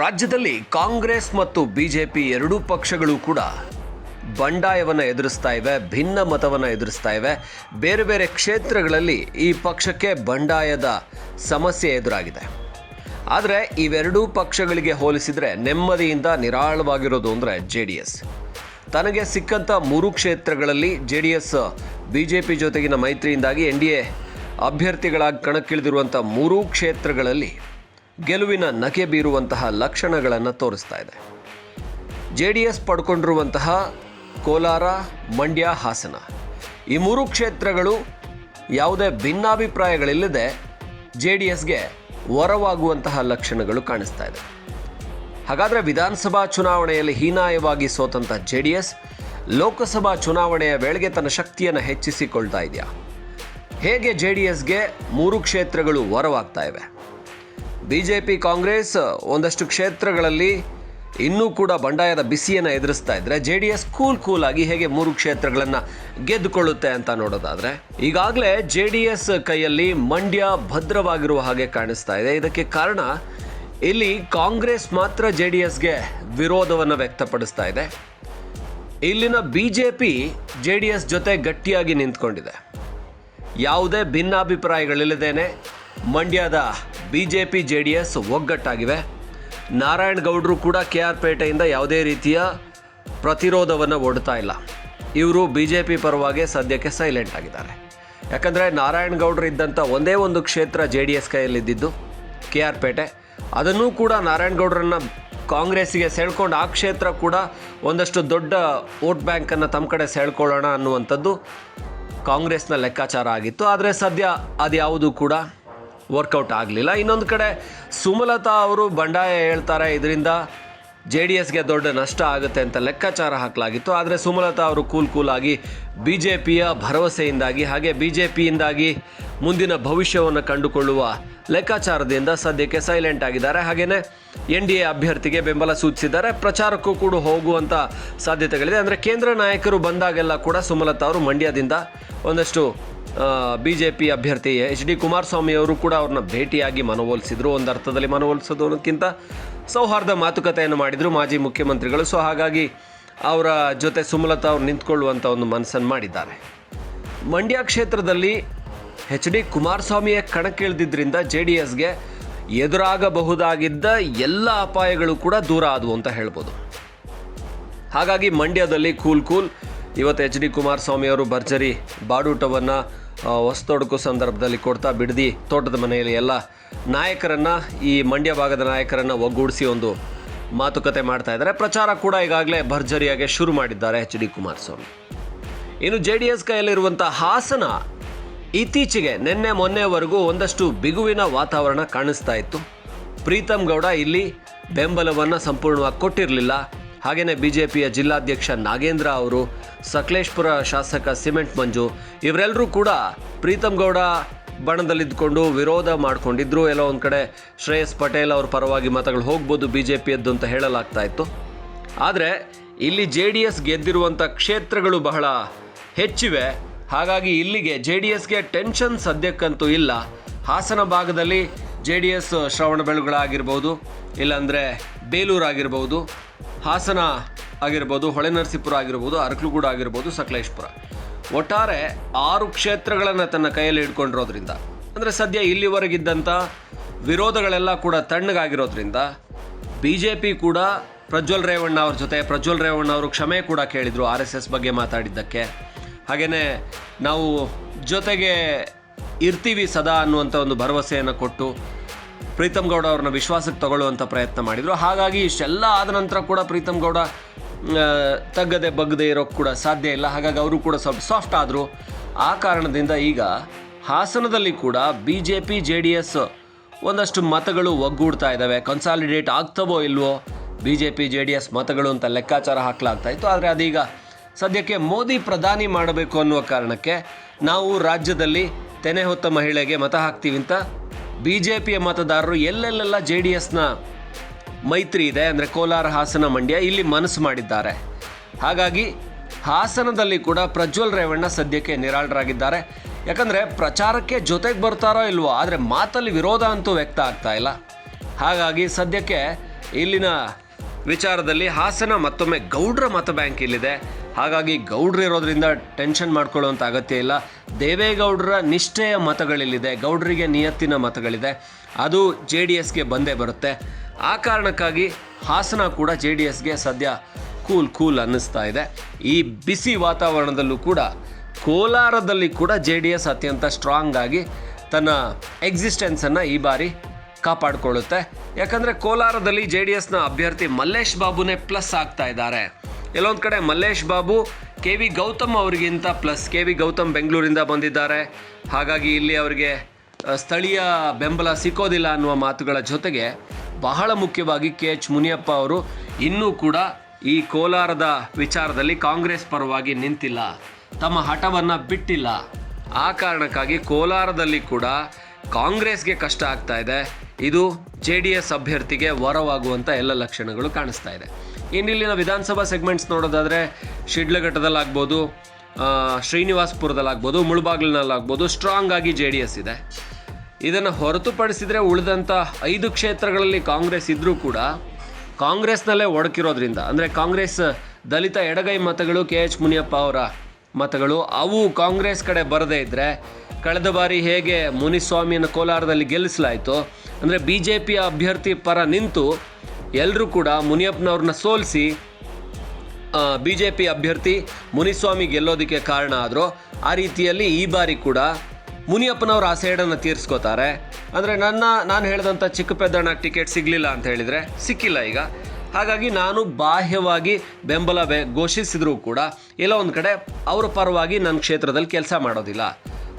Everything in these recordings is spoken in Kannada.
ರಾಜ್ಯದಲ್ಲಿ ಕಾಂಗ್ರೆಸ್ ಮತ್ತು ಬಿಜೆಪಿ ಎರಡೂ ಪಕ್ಷಗಳು ಕೂಡ ಬಂಡಾಯವನ್ನು ಎದುರಿಸ್ತಾ ಇವೆ, ಭಿನ್ನ ಮತವನ್ನು ಎದುರಿಸ್ತಾ ಇವೆ. ಬೇರೆ ಬೇರೆ ಕ್ಷೇತ್ರಗಳಲ್ಲಿ ಈ ಪಕ್ಷಕ್ಕೆ ಬಂಡಾಯದ ಸಮಸ್ಯೆ ಎದುರಾಗಿದೆ. ಆದರೆ ಇವೆರಡೂ ಪಕ್ಷಗಳಿಗೆ ಹೋಲಿಸಿದರೆ ನೆಮ್ಮದಿಯಿಂದ ನಿರಾಳವಾಗಿರೋದು ಅಂದರೆ ಜೆ ಡಿ ಎಸ್. ತನಗೆ ಸಿಕ್ಕಂಥ ಮೂರು ಕ್ಷೇತ್ರಗಳಲ್ಲಿ J D S B J P ಜೊತೆಗಿನ ಮೈತ್ರಿಯಿಂದಾಗಿ ಎನ್ ಡಿ ಎ ಅಭ್ಯರ್ಥಿಗಳಾಗಿ ಕಣಕ್ಕಿಳಿದಿರುವಂಥ ಮೂರೂ ಕ್ಷೇತ್ರಗಳಲ್ಲಿ ಗೆಲುವಿನ ನಕೆ ಬೀರುವಂತಹ ಲಕ್ಷಣಗಳನ್ನು ತೋರಿಸ್ತಾ ಇದೆ. ಜೆ ಡಿ ಎಸ್ ಪಡ್ಕೊಂಡಿರುವಂತಹ ಕೋಲಾರ, ಮಂಡ್ಯ, ಹಾಸನ. ಈ ಮೂರು ಕ್ಷೇತ್ರಗಳು ಯಾವುದೇ ಭಿನ್ನಾಭಿಪ್ರಾಯಗಳಿಲ್ಲದೆ ಜೆ ಡಿ ಎಸ್ಗೆ ವರವಾಗುವಂತಹ ಲಕ್ಷಣಗಳು ಕಾಣಿಸ್ತಾ ಇದೆ. ಹಾಗಾದರೆ ವಿಧಾನಸಭಾ ಚುನಾವಣೆಯಲ್ಲಿ ಹೀನಾಯವಾಗಿ ಸೋತಂಥ ಜೆ ಡಿ ಎಸ್ ಲೋಕಸಭಾ ಚುನಾವಣೆಯ ವೇಳೆಗೆ ತನ್ನ ಶಕ್ತಿಯನ್ನು ಹೆಚ್ಚಿಸಿಕೊಳ್ತಾ ಇದೆಯಾ? ಹೇಗೆ ಜೆ ಡಿ ಎಸ್ಗೆ ಮೂರು ಕ್ಷೇತ್ರಗಳು ವರವಾಗ್ತಾ ಇವೆ? ಬಿ ಜೆ ಪಿ ಕಾಂಗ್ರೆಸ್ ಒಂದಷ್ಟು ಕ್ಷೇತ್ರಗಳಲ್ಲಿ ಇನ್ನೂ ಕೂಡ ಬಂಡಾಯದ ಬಿಸಿಯನ್ನು ಎದುರಿಸ್ತಾ ಇದ್ದರೆ J D S cool cool ಆಗಿ ಹೇಗೆ ಮೂರು ಕ್ಷೇತ್ರಗಳನ್ನು ಗೆದ್ದುಕೊಳ್ಳುತ್ತೆ ಅಂತ ನೋಡೋದಾದ್ರೆ, ಈಗಾಗಲೇ ಜೆ ಡಿ ಎಸ್ ಕೈಯಲ್ಲಿ ಮಂಡ್ಯ ಭದ್ರವಾಗಿರುವ ಹಾಗೆ ಕಾಣಿಸ್ತಾ ಇದೆ. ಇದಕ್ಕೆ ಕಾರಣ, ಇಲ್ಲಿ ಕಾಂಗ್ರೆಸ್ ಮಾತ್ರ ಜೆ ಡಿ ಎಸ್ಗೆ ವಿರೋಧವನ್ನು ವ್ಯಕ್ತಪಡಿಸ್ತಾ ಇದೆ. ಇಲ್ಲಿನ B J P J D S ಜೊತೆ ಗಟ್ಟಿಯಾಗಿ ನಿಂತ್ಕೊಂಡಿದೆ. ಯಾವುದೇ ಭಿನ್ನಾಭಿಪ್ರಾಯಗಳಿಲ್ಲದೇನೆ ಮಂಡ್ಯದ ಬಿ ಜೆ ಡಿ ಎಸ್ ಒಗ್ಗಟ್ಟಾಗಿವೆ. ನಾರಾಯಣ್ ಗೌಡರು ಕೂಡ ಕೆ ಆರ್ ಪೇಟೆಯಿಂದ ಯಾವುದೇ ರೀತಿಯ ಪ್ರತಿರೋಧವನ್ನು ಒಡ್ತಾ ಇಲ್ಲ. ಇವರು ಬಿ ಜೆ ಪಿ ಪರವಾಗಿ ಸದ್ಯಕ್ಕೆ ಸೈಲೆಂಟ್ ಆಗಿದ್ದಾರೆ. ಯಾಕಂದರೆ ನಾರಾಯಣ್ ಗೌಡರು ಇದ್ದಂಥ ಒಂದೇ ಒಂದು ಕ್ಷೇತ್ರ ಜೆ ಡಿ ಎಸ್ ಕೈಯಲ್ಲಿದ್ದಿದ್ದು ಕೆ ಆರ್ ಪೇಟೆ ಅದನ್ನೂ ಕೂಡ ನಾರಾಯಣ್ ಗೌಡರನ್ನು ಕಾಂಗ್ರೆಸ್ಸಿಗೆ ಸೆಳ್ಕೊಂಡು ಆ ಕ್ಷೇತ್ರ ಕೂಡ ಒಂದಷ್ಟು ದೊಡ್ಡ ವೋಟ್ ಬ್ಯಾಂಕನ್ನು ತಮ್ಮ ಕಡೆ ಸೆಳ್ಕೊಳ್ಳೋಣ ಅನ್ನುವಂಥದ್ದು ಕಾಂಗ್ರೆಸ್ನ ಲೆಕ್ಕಾಚಾರ ಆಗಿತ್ತು. ಆದರೆ ಸದ್ಯ ಅದು ಅದ್ಯಾವುದು ಕೂಡ ವರ್ಕೌಟ್ ಆಗಲಿಲ್ಲ. ಇನ್ನೊಂದು ಕಡೆ ಸುಮಲತಾ ಅವರು ಬಂಡಾಯ ಹೇಳ್ತಾರೆ, ಇದರಿಂದ ಜೆ ಡಿ ಎಸ್ಗೆ ದೊಡ್ಡ ನಷ್ಟ ಆಗುತ್ತೆ ಅಂತ ಲೆಕ್ಕಾಚಾರ ಹಾಕಲಾಗಿತ್ತು. ಆದರೆ ಸುಮಲತಾ ಅವರು ಕೂಲ್ ಕೂಲ್ ಆಗಿ ಬಿ ಜೆ ಪಿಯ ಭರವಸೆಯಿಂದಾಗಿ ಹಾಗೆ ಬಿ ಜೆ ಪಿಯಿಂದಾಗಿ ಮುಂದಿನ ಭವಿಷ್ಯವನ್ನು ಕಂಡುಕೊಳ್ಳುವ ಲೆಕ್ಕಾಚಾರದಿಂದ ಸದ್ಯಕ್ಕೆ ಸೈಲೆಂಟ್ ಆಗಿದ್ದಾರೆ. ಹಾಗೆಯೇ ಎನ್ ಡಿ ಎ ಅಭ್ಯರ್ಥಿಗೆ ಬೆಂಬಲ ಸೂಚಿಸಿದ್ದಾರೆ. ಪ್ರಚಾರಕ್ಕೂ ಕೂಡ ಹೋಗುವಂಥ ಸಾಧ್ಯತೆಗಳಿದೆ. ಅಂದರೆ ಕೇಂದ್ರ ನಾಯಕರು ಬಂದಾಗೆಲ್ಲ ಕೂಡ ಸುಮಲತಾ ಅವರು ಮಂಡ್ಯದಿಂದ ಒಂದಷ್ಟು ಬಿ ಜೆ ಪಿ ಅಭ್ಯರ್ಥಿ ಎಚ್ ಡಿ ಕುಮಾರಸ್ವಾಮಿ ಅವರು ಕೂಡ ಅವ್ರನ್ನ ಭೇಟಿಯಾಗಿ ಮನವೊಲಿಸಿದ್ರು. ಒಂದು ಅರ್ಥದಲ್ಲಿ ಮನವೊಲಿಸೋದಕ್ಕಿಂತ ಸೌಹಾರ್ದ ಮಾತುಕತೆಯನ್ನು ಮಾಡಿದರು ಮಾಜಿ ಮುಖ್ಯಮಂತ್ರಿಗಳು. ಸೊ ಹಾಗಾಗಿ ಅವರ ಜೊತೆ ಸುಮಲತಾ ಅವ್ರು ನಿಂತ್ಕೊಳ್ಳುವಂಥ ಒಂದು ಮನಸ್ಸನ್ನು ಮಾಡಿದ್ದಾರೆ. ಮಂಡ್ಯ ಕ್ಷೇತ್ರದಲ್ಲಿ ಎಚ್ ಡಿ ಕುಮಾರಸ್ವಾಮಿಯ ಕಣಕ್ಕಿಳಿದಿದ್ದರಿಂದ ಜೆ ಡಿ ಎಸ್ಗೆ ಎದುರಾಗಬಹುದಾಗಿದ್ದ ಎಲ್ಲ ಅಪಾಯಗಳು ಕೂಡ ದೂರ ಆದವು ಅಂತ ಹೇಳ್ಬೋದು. ಹಾಗಾಗಿ ಮಂಡ್ಯದಲ್ಲಿ ಕೂಲ್ ಕೂಲ್. ಇವತ್ತು ಎಚ್ ಡಿ ಕುಮಾರಸ್ವಾಮಿ ಅವರು ಭರ್ಜರಿ ಬಾಡೂಟವನ್ನು ಹೊಸತೊಡಕು ಸಂದರ್ಭದಲ್ಲಿ ಕೊಡ್ತಾ ಬಿಡದಿ ತೋಟದ ಮನೆಯಲ್ಲಿ ಎಲ್ಲ ನಾಯಕರನ್ನು, ಈ ಮಂಡ್ಯ ಭಾಗದ ನಾಯಕರನ್ನು ಒಗ್ಗೂಡಿಸಿ ಒಂದು ಮಾತುಕತೆ ಮಾಡ್ತಾ ಇದ್ದಾರೆ. ಪ್ರಚಾರ ಕೂಡ ಈಗಾಗಲೇ ಭರ್ಜರಿಯಾಗಿ ಶುರು ಮಾಡಿದ್ದಾರೆ ಎಚ್ ಡಿ ಕುಮಾರಸ್ವಾಮಿ. ಇನ್ನು ಜೆ ಡಿ ಎಸ್ ಕೈಯಲ್ಲಿರುವಂಥ ಹಾಸನ ಇತ್ತೀಚೆಗೆ ನಿನ್ನೆ ಮೊನ್ನೆವರೆಗೂ ಒಂದಷ್ಟು ಬಿಗುವಿನ ವಾತಾವರಣ ಕಾಣಿಸ್ತಾ ಇತ್ತು. ಪ್ರೀತಮ್ ಗೌಡ ಇಲ್ಲಿ ಬೆಂಬಲವನ್ನು ಸಂಪೂರ್ಣವಾಗಿ ಕೊಟ್ಟಿರಲಿಲ್ಲ. ಹಾಗೆಯೇ ಬಿ ಜೆ ಪಿಯ ಜಿಲ್ಲಾಧ್ಯಕ್ಷ ನಾಗೇಂದ್ರ ಅವರು, ಸಕಲೇಶ್ಪುರ ಶಾಸಕ ಸಿಮೆಂಟ್ ಮಂಜು ಇವರೆಲ್ಲರೂ ಕೂಡ ಪ್ರೀತಮ್ ಗೌಡ ಬಣದಲ್ಲಿದ್ದುಕೊಂಡು ವಿರೋಧ ಮಾಡ್ಕೊಂಡಿದ್ರು. ಎಲ್ಲೋ ಒಂದು ಕಡೆ ಶ್ರೇಯಸ್ ಪಟೇಲ್ ಅವ್ರ ಪರವಾಗಿ ಮತಗಳು ಹೋಗ್ಬೋದು ಬಿ ಜೆ ಪಿಯದ್ದು ಅಂತ ಹೇಳಲಾಗ್ತಾ ಇತ್ತು. ಆದರೆ ಇಲ್ಲಿ ಜೆ ಡಿ ಎಸ್ ಗೆದ್ದಿರುವಂಥ ಕ್ಷೇತ್ರಗಳು ಬಹಳ ಹೆಚ್ಚಿವೆ. ಹಾಗಾಗಿ ಇಲ್ಲಿಗೆ ಜೆ ಡಿ ಎಸ್ಗೆ ಟೆನ್ಷನ್ ಸದ್ಯಕ್ಕಂತೂ ಇಲ್ಲ. ಹಾಸನ ಭಾಗದಲ್ಲಿ J D S Shravana Belagola ಆಗಿರ್ಬೋದು, ಇಲ್ಲಾಂದರೆ ಬೇಲೂರು ಆಗಿರ್ಬೋದು ಹಾಸನ ಆಗಿರ್ಬೋದು ಹೊಳೆನರಸೀಪುರ ಆಗಿರ್ಬೋದು, ಅರಕಲಗೂಡು ಆಗಿರ್ಬೋದು, ಸಕಲೇಶ್ಪುರ. ಒಟ್ಟಾರೆ ಆರು ಕ್ಷೇತ್ರಗಳನ್ನು ತನ್ನ ಕೈಯಲ್ಲಿ ಇಟ್ಕೊಂಡಿರೋದ್ರಿಂದ ಅಂದರೆ ಸದ್ಯ ಇಲ್ಲಿವರೆಗಿದ್ದಂಥ ವಿರೋಧಗಳೆಲ್ಲ ಕೂಡ ತಣ್ಣಗಾಗಿರೋದ್ರಿಂದ ಬಿ ಜೆ ಪಿ ಕೂಡ ಪ್ರಜ್ವಲ್ ರೇವಣ್ಣ ಅವ್ರ ಜೊತೆ, ಪ್ರಜ್ವಲ್ ರೇವಣ್ಣ ಅವರು ಕ್ಷಮೆ ಕೂಡ ಕೇಳಿದರು ಆರ್ ಎಸ್ ಎಸ್ ಬಗ್ಗೆ ಮಾತಾಡಿದ್ದಕ್ಕೆ. ಹಾಗೆಯೇ ನಾವು ಜೊತೆಗೆ ಇರ್ತೀವಿ ಸದಾ ಅನ್ನುವಂಥ ಒಂದು ಭರವಸೆಯನ್ನು ಕೊಟ್ಟು ಪ್ರೀತಮ್ ಗೌಡ ಅವ್ರನ್ನ ವಿಶ್ವಾಸಕ್ಕೆ ತಗೊಳ್ಳುವಂಥ ಪ್ರಯತ್ನ ಮಾಡಿದರು. ಹಾಗಾಗಿ ಇಷ್ಟೆಲ್ಲ ಆದ ನಂತರ ಕೂಡ ಪ್ರೀತಮ್ ಗೌಡ ತಗ್ಗದೆ ಬಗ್ಗದೆ ಇರೋಕ್ಕೆ ಕೂಡ ಸಾಧ್ಯ ಇಲ್ಲ. ಹಾಗಾಗಿ ಅವರು ಕೂಡ ಸ್ವಲ್ಪ ಸಾಫ್ಟ್ ಆದರು. ಆ ಕಾರಣದಿಂದ ಈಗ ಹಾಸನದಲ್ಲಿ ಕೂಡ B J P J D S ಒಂದಷ್ಟು ಮತಗಳು ಒಗ್ಗೂಡ್ತಾ ಇದ್ದಾವೆ ಕನ್ಸಾಲಿಡೇಟ್ ಆಗ್ತವೋ ಇಲ್ವೋ B J P J D S ಮತಗಳು ಅಂತ ಲೆಕ್ಕಾಚಾರ ಹಾಕಲಾಗ್ತಾ ಇತ್ತು. ಆದರೆ ಅದೀಗ ಸದ್ಯಕ್ಕೆ ಮೋದಿ ಪ್ರಧಾನಿ ಮಾಡಬೇಕು ಅನ್ನುವ ಕಾರಣಕ್ಕೆ ನಾವು ರಾಜ್ಯದಲ್ಲಿ ತೆನೆ ಹೊತ್ತ ಮಹಿಳೆಗೆ ಮತ ಹಾಕ್ತೀವಿ ಅಂತ ಬಿ ಜೆ ಪಿಯ ಮತದಾರರು ಎಲ್ಲೆಲ್ಲೆಲ್ಲ ಜೆ ಡಿ ಎಸ್ನ ಮೈತ್ರಿ ಇದೆ, ಅಂದರೆ ಕೋಲಾರ ಹಾಸನ ಮಂಡ್ಯ ಇಲ್ಲಿ ಮನಸ್ಸು ಮಾಡಿದ್ದಾರೆ. ಹಾಗಾಗಿ ಹಾಸನದಲ್ಲಿ ಕೂಡ ಪ್ರಜ್ವಲ್ ರೇವಣ್ಣ ಸದ್ಯಕ್ಕೆ ನಿರಾಳರಾಗಿದ್ದಾರೆ. ಯಾಕಂದರೆ ಪ್ರಚಾರಕ್ಕೆ ಜೊತೆಗೆ ಬರ್ತಾರೋ ಇಲ್ವೋ, ಆದರೆ ಮಾತಲ್ಲಿ ವಿರೋಧ ಅಂತೂ ವ್ಯಕ್ತ ಆಗ್ತಾ ಇಲ್ಲ. ಹಾಗಾಗಿ ಸದ್ಯಕ್ಕೆ ಇಲ್ಲಿನ ವಿಚಾರದಲ್ಲಿ ಹಾಸನ ಮತ್ತೊಮ್ಮೆ ಗೌಡ್ರ ಮತ ಬ್ಯಾಂಕ್ ಇಲ್ಲಿದೆ. ಹಾಗಾಗಿ ಗೌಡ್ರು ಇರೋದ್ರಿಂದ ಟೆನ್ಷನ್ ಮಾಡ್ಕೊಳ್ಳೋವಂಥ ಅಗತ್ಯ ಇಲ್ಲ. ದೇವೇಗೌಡರ ನಿಷ್ಠೆಯ ಮತಗಳಿಲ್ಲಿದೆ, ಗೌಡ್ರಿಗೆ ನಿಯತ್ತಿನ ಮತಗಳಿದೆ. ಅದು ಜೆ ಡಿ ಎಸ್ಗೆ ಬಂದೇ ಬರುತ್ತೆ. ಆ ಕಾರಣಕ್ಕಾಗಿ ಹಾಸನ ಕೂಡ ಜೆ ಡಿ ಎಸ್ಗೆ ಸದ್ಯ ಕೂಲ್ ಕೂಲ್ ಅನ್ನಿಸ್ತಾ ಇದೆ. ಈ ಬಿಸಿ ವಾತಾವರಣದಲ್ಲೂ ಕೂಡ, ಕೋಲಾರದಲ್ಲಿ ಕೂಡ ಜೆ ಡಿ ಎಸ್ ಅತ್ಯಂತ ಸ್ಟ್ರಾಂಗ್ ಆಗಿ ತನ್ನ ಎಕ್ಸಿಸ್ಟೆನ್ಸನ್ನು ಈ ಬಾರಿ ಕಾಪಾಡಿಕೊಳ್ಳುತ್ತೆ. ಯಾಕಂದರೆ ಕೋಲಾರದಲ್ಲಿ ಜೆ ಡಿ ಎಸ್ನ ಅಭ್ಯರ್ಥಿ ಮಲ್ಲೇಶ್ ಬಾಬುನೇ ಪ್ಲಸ್ ಆಗ್ತಾ ಇದ್ದಾರೆ. ಎಲ್ಲೊಂದು ಕಡೆ ಮಲ್ಲೇಶ್ ಬಾಬು ಕೆ ವಿ ಗೌತಮ್ ಅವರಿಗಿಂತ ಪ್ಲಸ್ ಕೆ ವಿ ಗೌತಮ್ ಬೆಂಗಳೂರಿಂದ ಬಂದಿದ್ದಾರೆ. ಹಾಗಾಗಿ ಇಲ್ಲಿ ಅವರಿಗೆ ಸ್ಥಳೀಯ ಬೆಂಬಲ ಸಿಕ್ಕೋದಿಲ್ಲ ಅನ್ನುವ ಮಾತುಗಳ ಜೊತೆಗೆ ಬಹಳ ಮುಖ್ಯವಾಗಿ ಕೆ. ಎಚ್. ಮುನಿಯಪ್ಪ ಅವರು ಇನ್ನೂ ಕೂಡ ಈ ಕೋಲಾರದ ವಿಚಾರದಲ್ಲಿ ಕಾಂಗ್ರೆಸ್ ಪರವಾಗಿ ನಿಂತಿಲ್ಲ. ತಮ್ಮ ಹಠವನ್ನು ಬಿಟ್ಟಿಲ್ಲ. ಆ ಕಾರಣಕ್ಕಾಗಿ ಕೋಲಾರದಲ್ಲಿ ಕೂಡ ಕಾಂಗ್ರೆಸ್ಗೆ ಕಷ್ಟ ಆಗ್ತಾ ಇದೆ. ಇದು ಜೆ ಡಿ ಎಸ್ ಅಭ್ಯರ್ಥಿಗೆ ವರವಾಗುವಂಥ ಎಲ್ಲ ಲಕ್ಷಣಗಳು ಕಾಣಿಸ್ತಾ ಇದೆ. ಇನ್ನು ಇಲ್ಲಿನ ವಿಧಾನಸಭಾ ಸೆಗ್ಮೆಂಟ್ಸ್ ನೋಡೋದಾದರೆ ಶಿಡ್ಲಘಟ್ಟದಲ್ಲಾಗ್ಬೋದು ಶ್ರೀನಿವಾಸ್ಪುರದಲ್ಲಾಗ್ಬೋದು, ಮುಳುಬಾಗ್ಲಿನಲ್ಲಾಗ್ಬೋದು ಸ್ಟ್ರಾಂಗ್ ಆಗಿ ಜೆ ಡಿ ಎಸ್ ಇದೆ. ಇದನ್ನು ಹೊರತುಪಡಿಸಿದರೆ ಉಳಿದಂಥ ಐದು ಕ್ಷೇತ್ರಗಳಲ್ಲಿ ಕಾಂಗ್ರೆಸ್ ಇದ್ದರೂ ಕೂಡ ಕಾಂಗ್ರೆಸ್ನಲ್ಲೇ ಒಡಕಿರೋದ್ರಿಂದ, ಅಂದರೆ ಕಾಂಗ್ರೆಸ್ ದಲಿತ ಎಡಗೈ ಮತಗಳು, ಕೆ ಎಚ್ ಮುನಿಯಪ್ಪ ಅವರ ಮತಗಳು, ಅವು ಕಾಂಗ್ರೆಸ್ ಕಡೆ ಬರದೇ ಇದ್ದರೆ ಕಳೆದ ಬಾರಿ ಹೇಗೆ ಮುನಿಸ್ವಾಮಿಯನ್ನು ಕೋಲಾರದಲ್ಲಿ ಗೆಲ್ಲಿಸಲಾಯಿತು, ಅಂದರೆ ಬಿ ಜೆ ಪಿಯ ಅಭ್ಯರ್ಥಿ ಪರ ನಿಂತು ಎಲ್ಲರೂ ಕೂಡ ಮುನಿಯಪ್ಪನವ್ರನ್ನ ಸೋಲಿಸಿ ಬಿ ಜೆ ಪಿ ಅಭ್ಯರ್ಥಿ ಮುನಿಸ್ವಾಮಿ ಗೆಲ್ಲೋದಕ್ಕೆ ಕಾರಣ ಆದರೂ ಆ ರೀತಿಯಲ್ಲಿ ಈ ಬಾರಿ ಕೂಡ ಮುನಿಯಪ್ಪನವ್ರ ಆ ಸೈಡನ್ನು ತೀರಿಸ್ಕೋತಾರೆ. ಅಂದರೆ ನನ್ನ, ನಾನು ಹೇಳಿದಂಥ ಚಿಕ್ಕಪೆದ್ದಣ್ಣ ಟಿಕೆಟ್ ಸಿಗಲಿಲ್ಲ ಅಂತ ಹೇಳಿದರೆ ಸಿಕ್ಕಿಲ್ಲ ಈಗ. ಹಾಗಾಗಿ ನಾನು ಬಾಹ್ಯವಾಗಿ ಬೆಂಬಲ ಬೆ ಘೋಷಿಸಿದರೂ ಕೂಡ ಎಲ್ಲೋ ಒಂದು ಕಡೆ, ಅವರ ಪರವಾಗಿ ನನ್ನ ಕ್ಷೇತ್ರದಲ್ಲಿ ಕೆಲಸ ಮಾಡೋದಿಲ್ಲ.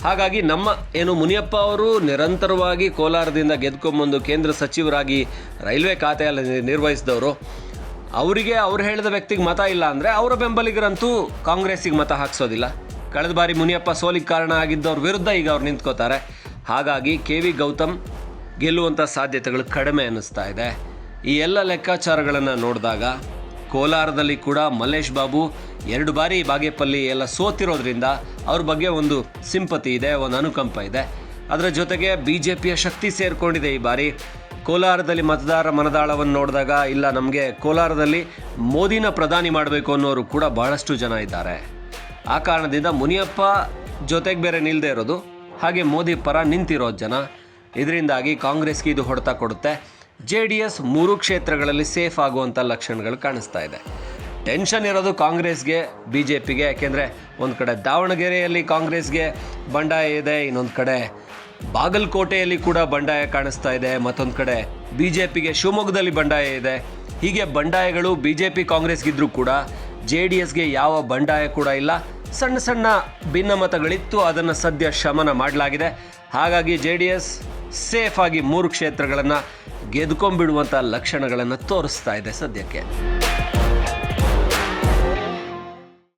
ಹಾಗಾಗಿ ನಮ್ಮ ಏನು ಮುನಿಯಪ್ಪ ಅವರು ನಿರಂತರವಾಗಿ ಕೋಲಾರದಿಂದ ಗೆದ್ಕೊಂಬಂದು ಕೇಂದ್ರ ಸಚಿವರಾಗಿ ರೈಲ್ವೆ ಖಾತೆಯಲ್ಲಿ ನಿರ್ವಹಿಸಿದವರು, ಅವರಿಗೆ ಅವ್ರು ಹೇಳಿದ ವ್ಯಕ್ತಿಗೆ ಮತ ಇಲ್ಲ ಅಂದರೆ ಅವರ ಬೆಂಬಲಿಗರಂತೂ ಕಾಂಗ್ರೆಸ್ಸಿಗೆ ಮತ ಹಾಕ್ಸೋದಿಲ್ಲ. ಕಳೆದ ಬಾರಿ ಮುನಿಯಪ್ಪ ಸೋಲಿಗೆ ಕಾರಣ ಆಗಿದ್ದವ್ರ ವಿರುದ್ಧ ಈಗ ಅವ್ರು ನಿಂತ್ಕೋತಾರೆ. ಹಾಗಾಗಿ ಕೆ ವಿ ಗೌತಮ್ ಗೆಲ್ಲುವಂಥ ಸಾಧ್ಯತೆಗಳು ಕಡಿಮೆ ಅನ್ನಿಸ್ತಾ ಇದೆ. ಈ ಎಲ್ಲ ಲೆಕ್ಕಾಚಾರಗಳನ್ನು ನೋಡಿದಾಗ ಕೋಲಾರದಲ್ಲಿ ಕೂಡ ಮಲ್ಲೇಶ್ ಬಾಬು ಎರಡು ಬಾರಿ ಬಾಗೇಪಲ್ಲಿ ಎಲ್ಲ ಸೋತಿರೋದ್ರಿಂದ ಅವ್ರ ಬಗ್ಗೆ ಒಂದು ಸಿಂಪತಿ ಇದೆ, ಒಂದು ಅನುಕಂಪ ಇದೆ. ಅದರ ಜೊತೆಗೆ ಬಿ ಜೆ ಪಿಯ ಶಕ್ತಿ ಸೇರಿಕೊಂಡಿದೆ ಈ ಬಾರಿ. ಕೋಲಾರದಲ್ಲಿ ಮತದಾರ ಮನದಾಳವನ್ನು ನೋಡಿದಾಗ, ಇಲ್ಲ, ನಮಗೆ ಕೋಲಾರದಲ್ಲಿ ಮೋದಿನ ಪ್ರಧಾನಿ ಮಾಡಬೇಕು ಅನ್ನೋರು ಕೂಡ ಬಹಳಷ್ಟು ಜನ ಇದ್ದಾರೆ. ಆ ಕಾರಣದಿಂದ ಮುನಿಯಪ್ಪ ಜೊತೆಗೆ ಬೇರೆ ನಿಲ್ಲದೆ ಇರೋದು. ಹಾಗೆ ಮೋದಿ ಪರ ನಿಂತಿರೋ ಜನ. ಇದರಿಂದಾಗಿ ಕಾಂಗ್ರೆಸ್ಗೆ ಇದು ಹೊಡೆತ ಕೊಡುತ್ತೆ. ಜೆ ಡಿ ಎಸ್ ಮೂರು ಕ್ಷೇತ್ರಗಳಲ್ಲಿ ಸೇಫ್ ಆಗುವಂಥ ಲಕ್ಷಣಗಳು ಕಾಣಿಸ್ತಾ ಇದೆ. ಟೆನ್ಷನ್ ಇರೋದು ಕಾಂಗ್ರೆಸ್ಗೆ ಬಿ ಜೆ ಪಿಗೆ ಯಾಕೆಂದರೆ ಒಂದು ಕಡೆ ದಾವಣಗೆರೆಯಲ್ಲಿ ಕಾಂಗ್ರೆಸ್ಗೆ ಬಂಡಾಯ ಇದೆ, ಇನ್ನೊಂದು ಕಡೆ ಬಾಗಲಕೋಟೆಯಲ್ಲಿ ಕೂಡ ಬಂಡಾಯ ಕಾಣಿಸ್ತಾ ಇದೆ, ಮತ್ತೊಂದು ಕಡೆ ಬಿ ಜೆ ಪಿಗೆ ಶಿವಮೊಗ್ಗದಲ್ಲಿ ಬಂಡಾಯ ಇದೆ. ಹೀಗೆ ಬಂಡಾಯಗಳು ಬಿ ಜೆ ಪಿ ಕಾಂಗ್ರೆಸ್ಗಿದ್ರೂ ಕೂಡ ಜೆ ಡಿ ಎಸ್ಗೆ ಯಾವ ಬಂಡಾಯ ಕೂಡ ಇಲ್ಲ. ಸಣ್ಣ ಸಣ್ಣ ಭಿನ್ನಮತಗಳಿತ್ತು, ಅದನ್ನು ಸದ್ಯ ಶಮನ ಮಾಡಲಾಗಿದೆ. ಹಾಗಾಗಿ ಜೆ ಡಿ ಎಸ್ ಸೇಫ್ ಆಗಿ ಮೂರು ಕ್ಷೇತ್ರಗಳನ್ನು ಗೆದ್ಕೊಂಡ್ಬಿಡುವಂಥ ಲಕ್ಷಣಗಳನ್ನು ತೋರಿಸ್ತಾ ಇದೆ ಸದ್ಯಕ್ಕೆ.